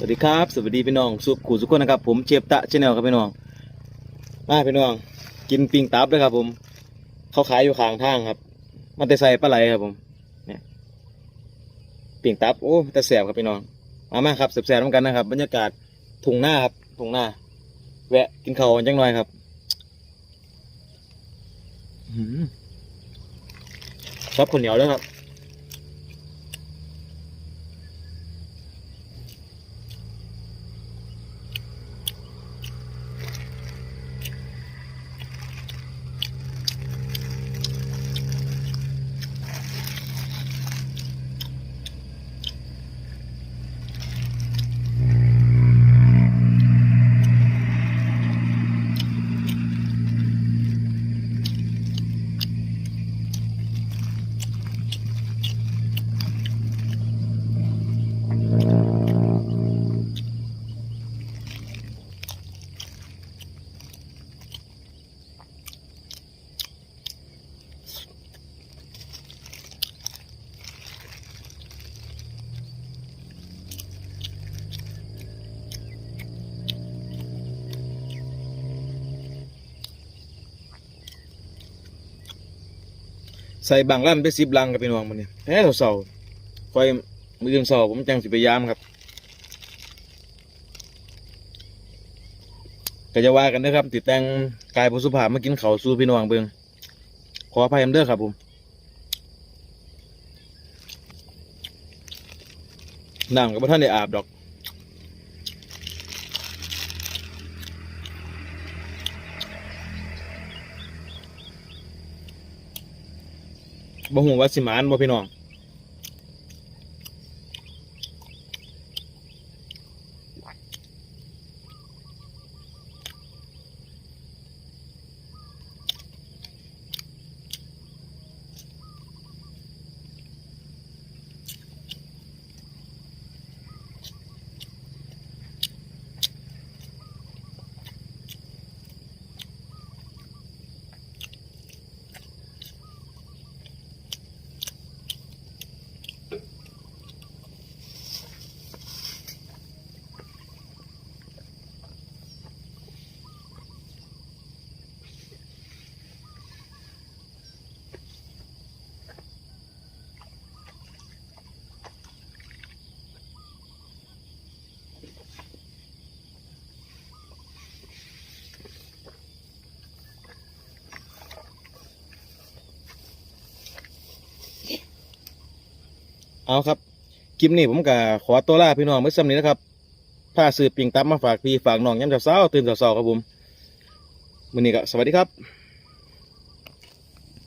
สวัสดีครับ สวัสดีพี่น้องสุขขู่สุขคนนะครับ ผมเชฟตะชแนลครับพี่น้อง มาพี่น้อง กินปิงตับเลยครับ ผม เขาขายอยู่ข้างทางครับ มันแต่ใส่ปลาไหลครับผม เนี่ยปิงตับโอ้แต่แสบครับพี่น้อง มามาครับแสบๆน้ำกันนะครับ บรรยากาศทุ่งหน้าครับทุ่งหน้า แวะกินข้าวกันจังหน่อยครับอื้อบคนเหนียวแล้วครับ ใส่บางลั่นไปสิบลังกับพี่น้องมันเนี่ยแท้เสาๆคอยมือเสาผมจังสิพยายามครับก็จะว่ากันนะครับ ติดแต่งกายผู้สุภาพมากินเขาสู้พี่น้องเบิงขออภัยเด้อครับผมน้ำกับท่านได้อาบดอก บ่หูว่าสิหมานบ่พี่น้อง เอาครับคลิปนี้ผมก็ขอตัวลาพี่น้องเมื่อสันี้นะครับผ้าสืบปิงตับมาฝากพี่ฝากน้องย้ำเช้าตื่นเช้าวครับผมวันนี้ก็สวัสดีครับ